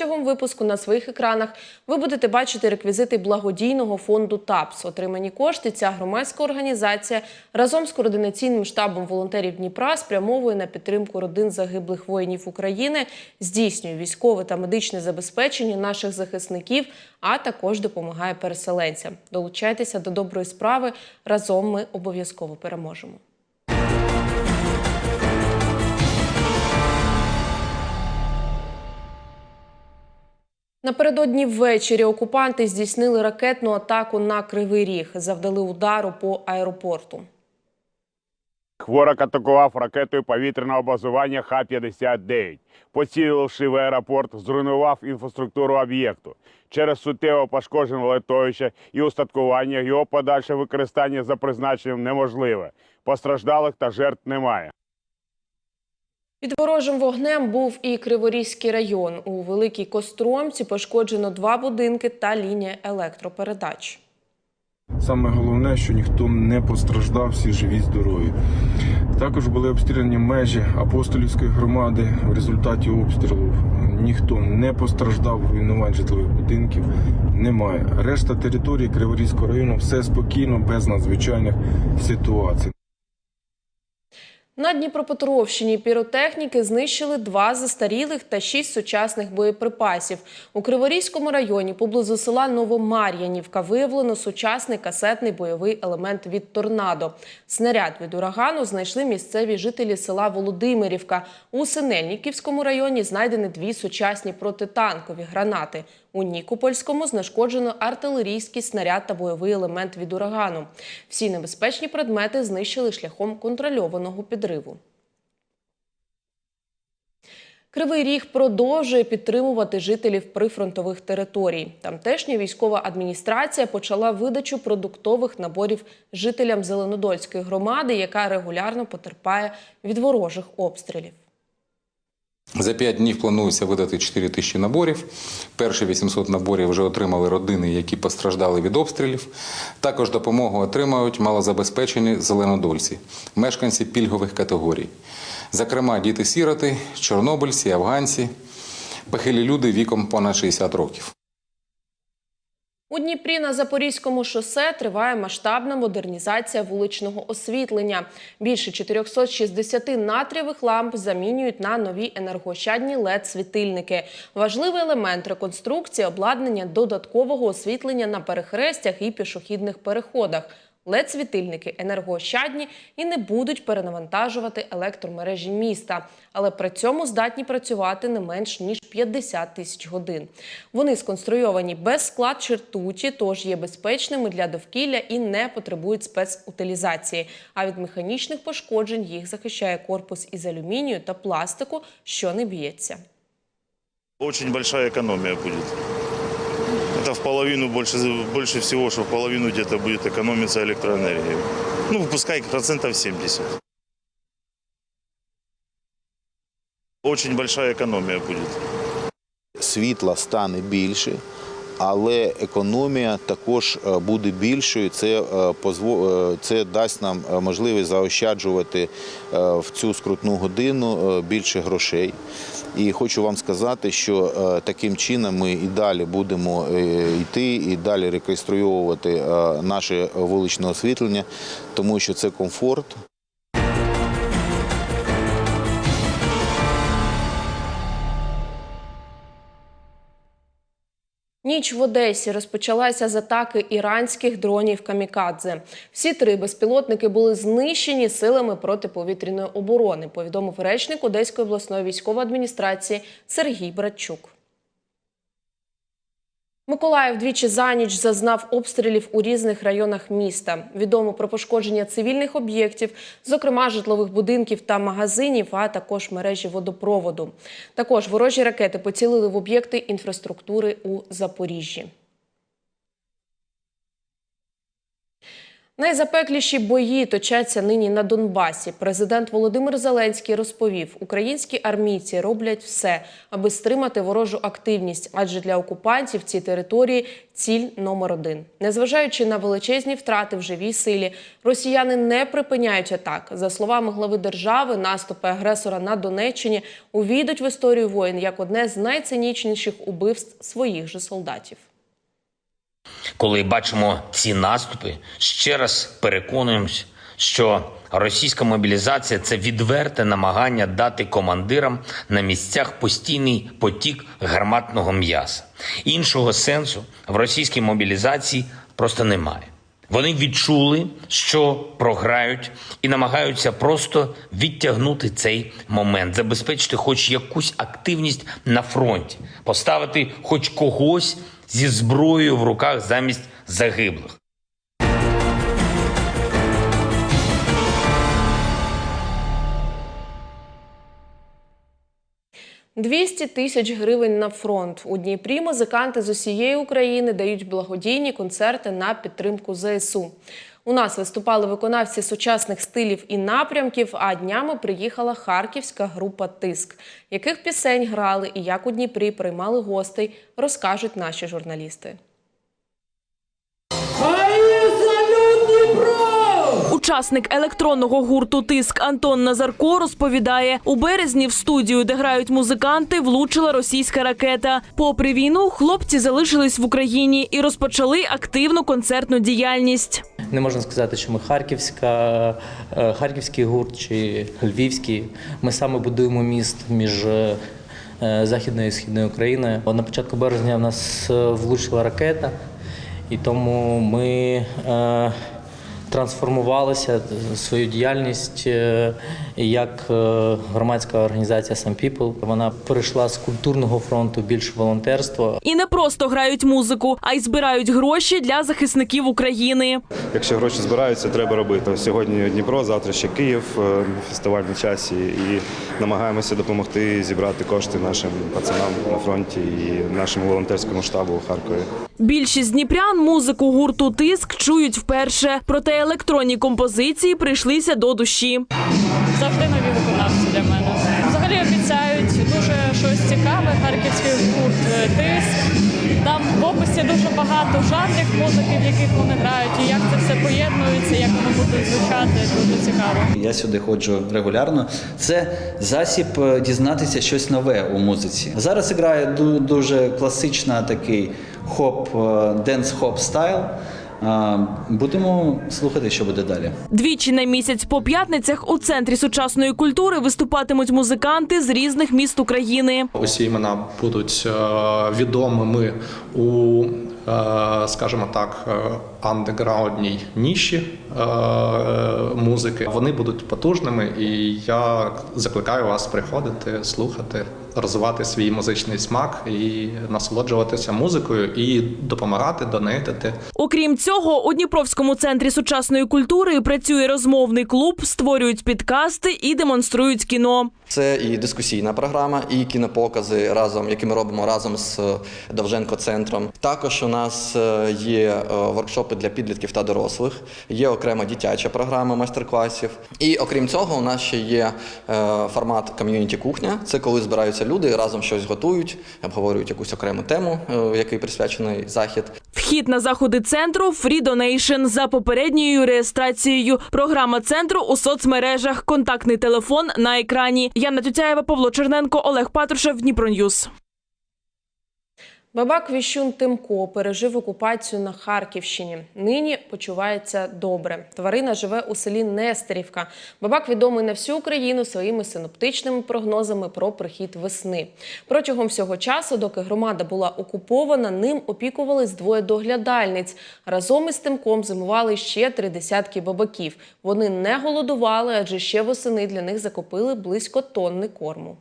Цього випуску на своїх екранах ви будете бачити реквізити благодійного фонду ТАПС. Отримані кошти ця громадська організація разом з координаційним штабом волонтерів Дніпра спрямовує на підтримку родин загиблих воїнів України, здійснює військове та медичне забезпечення наших захисників, а також допомагає переселенцям. Долучайтеся до доброї справи. Разом ми обов'язково переможемо. Напередодні ввечері окупанти здійснили ракетну атаку на Кривий Ріг, завдали удару по аеропорту. Хворок атакував ракетою повітряного базування Х-59. Поціливши в аеропорт, зруйнував інфраструктуру об'єкту. Через суттєво пошкоджене летовище і устаткування його подальше використання за призначенням неможливе. Постраждалих та жертв немає. Під ворожим вогнем був і Криворізький район. У Великій Костромці пошкоджено два будинки та лінія електропередач. Саме головне, що ніхто не постраждав, всі живі, здорові. Також були обстріляні межі апостолівської громади. В результаті обстрілу ніхто не постраждав, руйнувань житлових будинків немає. Решта території Криворізького району все спокійно, без надзвичайних ситуацій. На Дніпропетровщині піротехніки знищили два застарілих та шість сучасних боєприпасів. У Криворізькому районі поблизу села Новомар'янівка виявлено сучасний касетний бойовий елемент від торнадо. Снаряд від урагану знайшли місцеві жителі села Володимирівка. У Синельниківському районі знайдені дві сучасні протитанкові гранати. У Нікопольському знешкоджено артилерійський снаряд та бойовий елемент від урагану. Всі небезпечні предмети знищили шляхом контрольованого підриву. Кривий Ріг продовжує підтримувати жителів прифронтових територій. Тамтешня військова адміністрація почала видачу продуктових наборів жителям Зеленодольської громади, яка регулярно потерпає від ворожих обстрілів. За 5 днів планується видати 4 тисячі наборів. Перші 800 наборів вже отримали родини, які постраждали від обстрілів. Також допомогу отримають малозабезпечені зеленодольці, мешканці пільгових категорій. Зокрема, діти-сіроти, чорнобильці, афганці, похилі люди віком понад 60 років. У Дніпрі на Запорізькому шосе триває масштабна модернізація вуличного освітлення. Більше 460 натрієвих ламп замінюють на нові енергоощадні led світильники Важливий елемент реконструкції обладнання додаткового освітлення на перехрестях і пішохідних переходах. Led світильники енергоощадні і не будуть перенавантажувати електромережі міста, але при цьому здатні працювати не менш ніж 50 тисяч годин. Вони сконструйовані без склад чи ртуті, тож є безпечними для довкілля і не потребують спецутилізації. А від механічних пошкоджень їх захищає корпус із алюмінію та пластику, що не б'ється. Очень большая экономия будет. Это в половину больше, больше всего, что в половину где-то будет экономиться электроэнергия. Ну, пускай процентов 70. Очень большая экономия будет. світла стане більше, але економія також е, буде більшою. Це, е, е, це дасть нам можливість заощаджувати в цю скрутну годину більше грошей. І хочу вам сказати, що таким чином ми і далі будемо йти, і далі реконструювати наше вуличне освітлення, тому що це комфорт. Ніч в Одесі розпочалася з атаки іранських дронів камікадзе. Всі три безпілотники були знищені силами протиповітряної оборони. Повідомив речник Одеської обласної військової адміністрації Сергій Братчук. Миколаїв двічі за ніч зазнав обстрілів у різних районах міста. Відомо про пошкодження цивільних об'єктів, зокрема житлових будинків та магазинів, а також мережі водопроводу. Також ворожі ракети поцілили в об'єкти інфраструктури у Запоріжжі. Найзапекліші бої точаться нині на Донбасі. Президент Володимир Зеленський розповів, українські армійці роблять все, аби стримати ворожу активність, адже для окупантів ці території ціль номер один. Незважаючи на величезні втрати в живій силі, росіяни не припиняють атак. За словами глави держави, наступи агресора на Донеччині увійдуть в історію воїн як одне з найцинічніших убивств своїх же солдатів. Коли бачимо ці наступи, ще раз переконуємось, що російська мобілізація це відверте намагання дати командирам на місцях постійний потік гарматного м'яса. Іншого сенсу в російській мобілізації просто немає. Вони відчули, що програють, і намагаються просто відтягнути цей момент, забезпечити хоч якусь активність на фронті, поставити хоч когось зі зброєю в руках замість загиблих. 200 тисяч гривень на фронт. У Дніпрі музиканти з усієї України дають благодійні концерти на підтримку ЗСУ. У нас виступали виконавці сучасних стилів і напрямків, а днями приїхала харківська група Тиск. Яких пісень грали і як у Дніпрі приймали гостей, розкажуть наші журналісти. Учасник електронного гурту Тиск Антон Назарко розповідає, у березні в студію, де грають музиканти, влучила російська ракета. Попри війну, хлопці залишились в Україні і розпочали активну концертну діяльність. Не можна сказати, що ми харківська, е, харківський гурт чи львівський. Ми саме будуємо міст між е, Західною і Східною Україною. На початку березня в нас е, влучила ракета, і тому ми трансформувалися свою діяльність е, як е, громадська організація Some People. Вона перейшла з культурного фронту більш в волонтерство. І не просто грають музику, а й збирають гроші для захисників України. Якщо гроші збираються, треба робити. Сьогодні Дніпро, завтра ще Київ, е, фестиваль на часі, і намагаємося допомогти зібрати кошти нашим пацанам на фронті і нашому волонтерському штабу у Харкові. Більшість дніпрян музику гурту Тиск чують вперше, проте електронні композиції прийшлися до душі. завжди нові виконавці для мене. Взагалі обіцяють дуже щось цікаве. Харківський гурт е, тиск. Там в описі дуже багато жанрів музики, в яких вони грають, і як це все поєднується, як воно буде звучати. Дуже цікаво. Я сюди ходжу регулярно. Це засіб е, дізнатися щось нове у музиці. Зараз грає дуже класична такий хоп, денс хоп стайл. Будемо слухати, що буде далі. Двічі на місяць по п'ятницях у центрі сучасної культури виступатимуть музиканти з різних міст України. Усі імена будуть е, відомими у, е, скажімо так, е, андеграундній ніші е, музики. Вони будуть потужними, і я закликаю вас приходити, слухати, розвивати свій музичний смак і насолоджуватися музикою і допомагати, донейтити. Окрім цього, у Дніпровському центрі сучасної культури працює розмовний клуб, створюють підкасти і демонструють кіно. Це і дискусійна програма, і кінопокази разом, які ми робимо разом з е, Довженко центром. Також у нас е, є е, воркшопи для підлітків та дорослих, є окрема дитяча програма майстер-класів. І окрім цього, у нас ще є е, формат ком'юніті кухня. Це коли збираються люди, разом щось готують, обговорюють якусь окрему тему, е, який присвячений захід. Вхід на заходи центру Free Donation за попередньою реєстрацією. Програма центру у соцмережах. Контактний телефон на екрані. Яна Тютяєва, Павло Черненко, Олег Патрушев, Дніпроньюз. Бабак Віщун Тимко пережив окупацію на Харківщині. Нині почувається добре. Тварина живе у селі Нестерівка. Бабак відомий на всю Україну своїми синоптичними прогнозами про прихід весни. Протягом всього часу, доки громада була окупована, ним опікувались двоє доглядальниць. Разом із Тимком зимували ще три десятки бабаків. Вони не голодували, адже ще восени для них закупили близько тонни корму.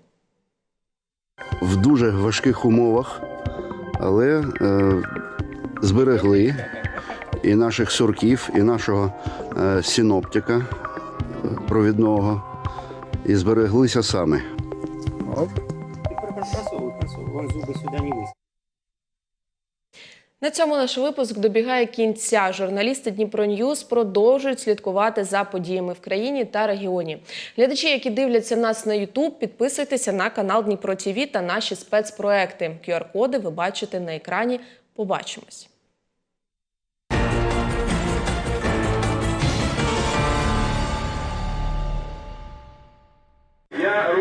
в дуже важких умовах, але е, зберегли і наших сурків, і нашого е, синоптика провідного, і збереглися самі. На цьому наш випуск добігає кінця. Журналісти Дніпро Ньюз продовжують слідкувати за подіями в країні та регіоні. Глядачі, які дивляться нас на Ютуб, підписуйтеся на канал Дніпро ТІВІ та наші спецпроекти. QR-коди ви бачите на екрані. Побачимось. Я